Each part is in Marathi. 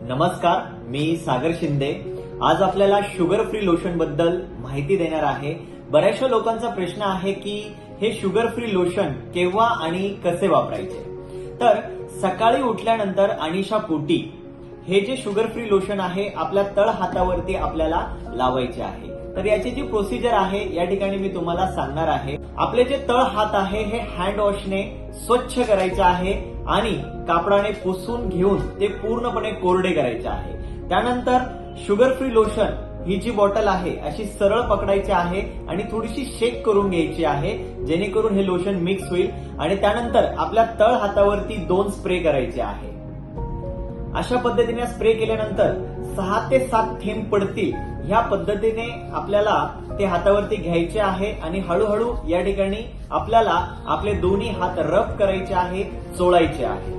नमस्कार मी सागर शिंदे. आज आपल्याला शुगर फ्री लोशनबद्दल माहिती देणार आहे. बऱ्याचशा लोकांचा प्रश्न आहे की हे शुगर फ्री लोशन केव्हा आणि कसे वापरायचे? तर सकाळी उठल्यानंतर अनिशा पोटी हे जे शुगर फ्री लोशन आहे आपल्या तळ हातावरती आपल्याला लावायचे आहे. तर याची जी प्रोसिजर आहे या ठिकाणी मी तुम्हाला सांगणार आहे. आपले जे तळ हात आहे हे हँड वॉशने स्वच्छ करायचे आहे आणि कापडाने पुसून घेऊन ते पूर्णपणे कोरडे करायचे आहे. त्यानंतर शुगर फ्री लोशन ही जी बॉटल आहे अशी सरळ पकडायची आहे आणि थोडीशी शेक करून घ्यायची आहे जेणेकरून हे लोशन मिक्स होईल. आणि त्यानंतर आपल्या तळ हातावरती दोन स्प्रे करायचे आहे. अशा पद्धतीने स्प्रे केल्यानंतर सहा ते सात थेंब पडतील. ह्या पद्धतीने आपल्याला ते हातावरती घ्यायचे आहे आणि हळूहळू या ठिकाणी आपल्याला आपले दोन्ही हात रफ करायचे आहे चोळायचे आहे.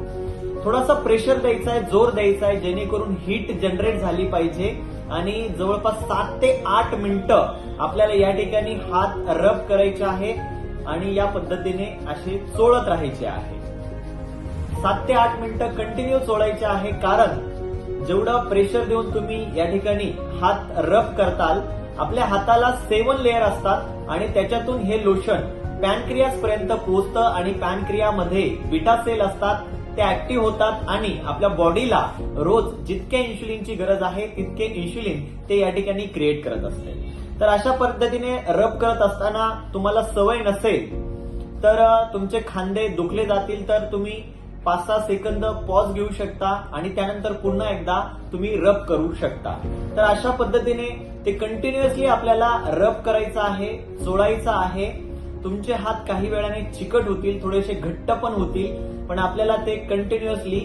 थोडासा प्रेशर द्यायचा आहे जोर द्यायचा आहे जेणेकरून हीट जनरेट झाली पाहिजे आणि जवळपास सात ते आठ मिनिटं आपल्याला या ठिकाणी हात रब करायचे आहे आणि या पद्धतीने असे चोळत राहायचे आहे. सात ते आठ मिनिटं कंटिन्यू चोळायचे आहे कारण जेवढं प्रेशर देऊन तुम्ही या ठिकाणी हात रफ करताल आपल्या हाताला सेवन लेअर असतात आणि त्याच्यातून हे लोशन पॅनक्रियास पर्यंत पोहोचतं आणि पॅनक्रियामध्ये बिटा सेल असतात ते ऍक्टिव्ह होतात आणि आपल्या बॉडीला रोज जितक्या इन्शुलिनची गरज आहे तितके इन्शुलिन ते या ठिकाणी क्रिएट करत असते. तर अशा पद्धतीने रब करत असताना तुम्हाला सवय नसेल तर तुमचे खांदे दुखले जातील तर तुम्ही पाच सहा सेकंद पॉज घेऊ शकता आणि त्यानंतर पुन्हा एकदा तुम्ही रब करू शकता. तर अशा पद्धतीने ते कंटिन्युअसली आपल्याला रब करायचं आहे चोळायचं आहे. तुमचे हात काही वेळाने चिकट होतील थोडेसे घट्ट पण होतील पण आपल्याला ते कंटिन्युअसली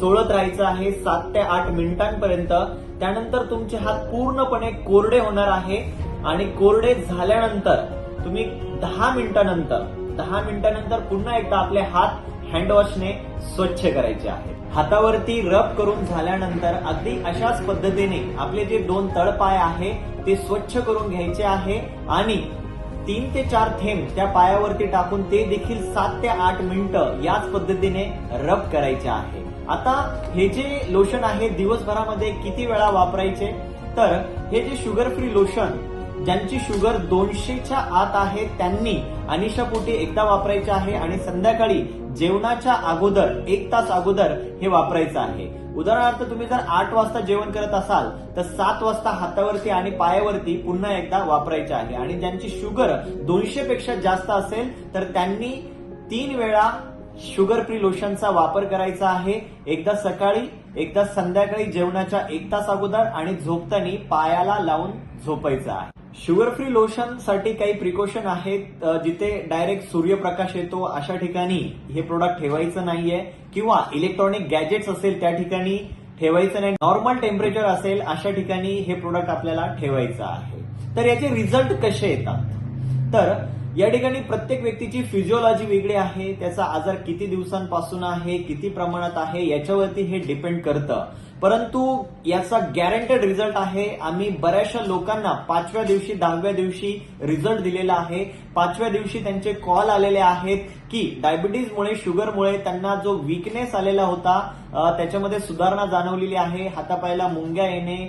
चोळत राहायचं आहे सात ते आठ मिनिटांपर्यंत. त्यानंतर तुमचे हात पूर्णपणे कोरडे होणार आहे आणि कोरडे झाल्यानंतर तुम्ही दहा मिनिटानंतर दहा मिनिटानंतर पुन्हा एकदा आपले हात हँडवॉशने स्वच्छ करायचे आहे हातावरती रब करून झाल्यानंतर अगदी अशाच पद्धतीने आपले जे दोन तळपाय आहे ते स्वच्छ करून घ्यायचे आहे आणि तीन ते चार थेंब त्या पायावरती टाकून ते देखील सात ते आठ मिनिटं याच पद्धतीने रब करायचे आहे. आता हे जे लोशन आहे दिवसभरामध्ये किती वेळा वापरायचे? तर हे जे शुगर फ्री लोशन ज्यांची शुगर दोनशेच्या आत आहे त्यांनी अनिशापोटी एकदा वापरायचे आहे आणि संध्याकाळी जेवणाच्या अगोदर एक तास अगोदर हे वापरायचं आहे. उदाहरणार्थ तुम्ही जर आठ वाजता जेवण करत असाल तर सात वाजता हातावरती आणि पायावरती पुन्हा एकदा वापरायचे आहे. आणि ज्यांची शुगर दोनशे पेक्षा जास्त असेल तर त्यांनी तीन वेळा शुगर फ्री लोशनचा वापर करायचा आहे. एकदा सकाळी एकदा संध्याकाळी जेवणाच्या एक तास अगोदर आणि झोपताना पायाला लावून झोपायचं आहे. शुगर फ्री लोशनसाठी काही प्रिकॉशन आहेत जिथे डायरेक्ट सूर्यप्रकाश येतो अशा ठिकाणी हे प्रोडक्ट ठेवायचं नाहीये. किंवा इलेक्ट्रॉनिक गॅजेट्स असेल त्या ठिकाणी ठेवायचं नाही. नॉर्मल टेम्परेचर असेल अशा ठिकाणी हे प्रोडक्ट आपल्याला ठेवायचं आहे. तर याचे रिझल्ट कसे येतात? तर या ठिकाणी प्रत्येक व्यक्तीची फिजिओलॉजी वेगळी आहे त्याचा आजार किती दिवसांपासून आहे किती प्रमाणात आहे याच्यावरती हे डिपेंड करतं. परंतु याचा गॅरंटेड रिझल्ट आहे आम्ही बऱ्याचशा लोकांना पाचव्या दिवशी दहाव्या दिवशी रिझल्ट दिलेला आहे. पाचव्या दिवशी त्यांचे कॉल आलेले आहेत की डायबिटीजमुळे शुगरमुळे त्यांना जो विकनेस आलेला होता त्याच्यामध्ये सुधारणा जाणवलेली आहे. हातापायला मुंग्या येणे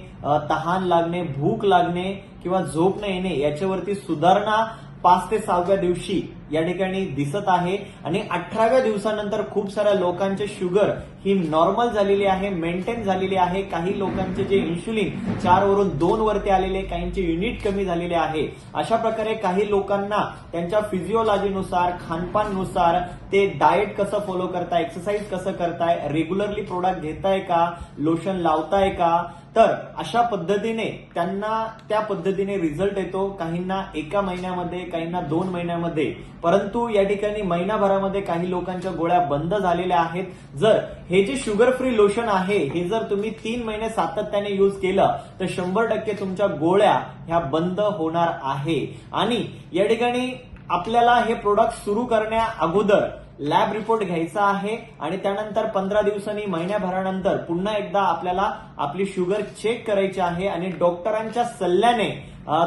तहान लागणे भूक लागणे किंवा झोप न येणे याच्यावरती सुधारणा पाच ते सहाव्या दिवशी या ठिकाणी दिसत आहे. आणि अठराव्या दिवसानंतर खूप साऱ्या लोकांचे शुगर ही नॉर्मल झालेली आहे मेंटेन झालेली आहे. काही लोकांचे जे इन्शुलिन चार वरून दोन वरती आलेले काहींचे युनिट कमी झालेले आहे. अशा प्रकारे काही लोकांना त्यांच्या फिजिओलॉजीनुसार खानपाननुसार ते डाएट कसं फॉलो करताय एक्सरसाइज कसं करताय रेग्युलरली प्रोडक्ट घेताय का लोशन लावताय का? तर अशा पद्धतीने त्यांना त्या पद्धतीने रिझल्ट येतो. काहींना एका महिन्यामध्ये काहींना दोन महिन्यामध्ये. परंतु या ठिकाणी महिनाभरामध्ये काही लोकांच्या गोळ्या बंद झालेल्या आहेत. जर हे जे शुगर फ्री लोशन आहे हे जर तुम्ही तीन महिने सातत्याने यूज केलं तर शंभर टक्के तुमच्या गोळ्या ह्या बंद होणार आहे. आणि या ठिकाणी आपल्याला हे प्रोडक्ट सुरू करण्या अगोदर लॅब रिपोर्ट घ्यायचा आहे आणि त्यानंतर पंधरा दिवसांनी महिन्याभरानंतर पुन्हा एकदा आपल्याला आपली शुगर चेक करायची आहे आणि डॉक्टरांच्या सल्ल्याने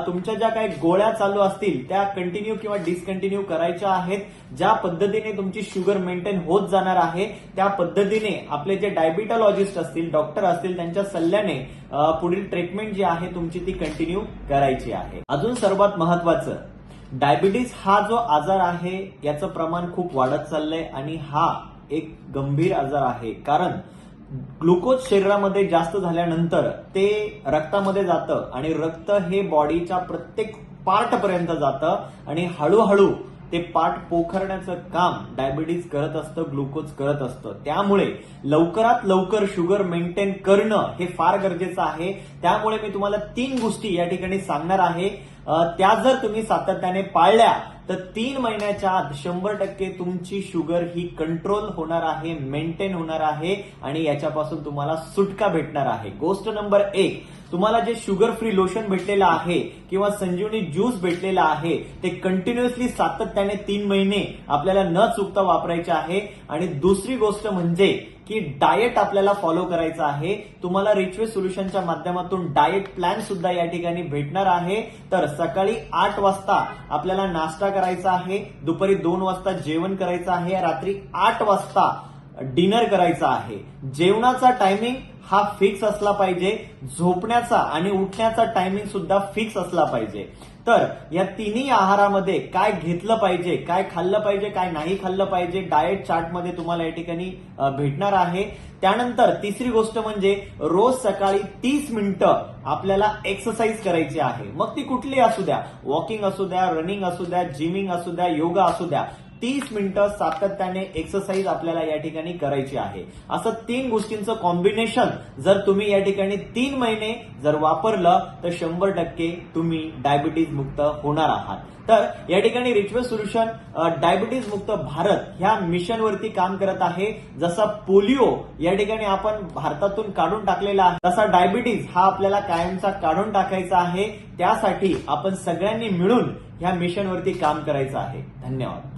तुमच्या ज्या काही गोळ्या चालू असतील त्या कंटिन्यू किंवा डिसकंटिन्यू करायच्या आहेत. ज्या पद्धतीने तुमची शुगर मेंटेन होत जाणार आहे त्या पद्धतीने आपले जे डायबिटॉलॉजिस्ट असतील डॉक्टर असतील त्यांच्या सल्ल्याने पुढील ट्रीटमेंट जी आहे तुमची ती कंटिन्यू करायची आहे. अजून सर्वात महत्वाचं डायबिटीज हा जो आजार आहे याचं प्रमाण खूप वाढत चाललंय आणि हा एक गंभीर आजार आहे. कारण ग्लुकोज शरीरामध्ये जास्त झाल्यानंतर ते रक्तामध्ये जातं आणि रक्त हे बॉडीच्या प्रत्येक पार्ट पर्यंत जातं आणि हळूहळू ते पार्ट पोखरण्याचं काम डायबिटीज करत असतं ग्लुकोज करत असतं. त्यामुळे लवकरात लवकर शुगर मेंटेन करणं हे फार गरजेचं आहे. त्यामुळे मी तुम्हाला तीन गोष्टी या ठिकाणी सांगणार आहे. त्या जर तुम्ही सातत्याने पाळल्या तर तीन महिन्याच्या आत शंभर टक्के तुमची शुगर ही कंट्रोल होणार आहे मेंटेन होणार आहे आणि याच्यापासून तुम्हाला सुटका भेटणार आहे. गोष्ट नंबर एक तुम्हाला जे शुगर फ्री लोशन भेटलेलं आहे किंवा संजीवनी ज्यूस भेटलेला आहे ते कंटिन्युअसली सातत्याने तीन महिने आपल्याला न चुकता वापरायचे आहे. आणि दुसरी गोष्ट म्हणजे की डाएट आपल्याला फॉलो करायचा आहे. तुम्हाला रिचवे सोल्युशनच्या माध्यमातून डाएट प्लॅन सुद्धा या ठिकाणी भेटणार आहे. तर सकाळी आठ वाजता आपल्याला नाश्ता करायचा आहे. दुपारी दोन वाजता जेवण करायचं आहे. रात्री आठ वाजता डिनर करायचा आहे. जेवणाचा टायमिंग हा फिक्स असला पाहिजे. झोपण्याचा आणि उठण्याचा टायमिंग सुद्धा फिक्स असला पाहिजे. तर या तिन्ही आहारामध्ये काय घेतलं पाहिजे काय खाल्लं पाहिजे काय नाही खाल्लं पाहिजे डाएट चार्टमध्ये तुम्हाला या ठिकाणी भेटणार आहे. त्यानंतर तिसरी गोष्ट म्हणजे रोज सकाळी तीस मिनिटं आपल्याला एक्सरसाइज करायची आहे. मग ती कुठली असू द्या? वॉकिंग असू द्या रनिंग असू द्या जिमिंग असू द्या योगा असू द्या. तीस मिनिटं सातत्याने एक्सरसाइज आपल्याला या ठिकाणी करायची आहे. असं तीन गोष्टींचं कॉम्बिनेशन जर तुम्ही या ठिकाणी तीन महिने जर वापरलं तर शंभर टक्के तुम्ही डायबिटीज मुक्त होणार आहात. तर या ठिकाणी रिच्युअल सोल्युशन डायबिटीज मुक्त भारत ह्या मिशनवरती काम करत आहे. जसा पोलिओ या ठिकाणी आपण भारतातून काढून टाकलेला आहे तसा डायबिटीज हा आपल्याला कायमचा काढून टाकायचा आहे. त्यासाठी आपण सगळ्यांनी मिळून ह्या मिशनवरती काम करायचं आहे. धन्यवाद.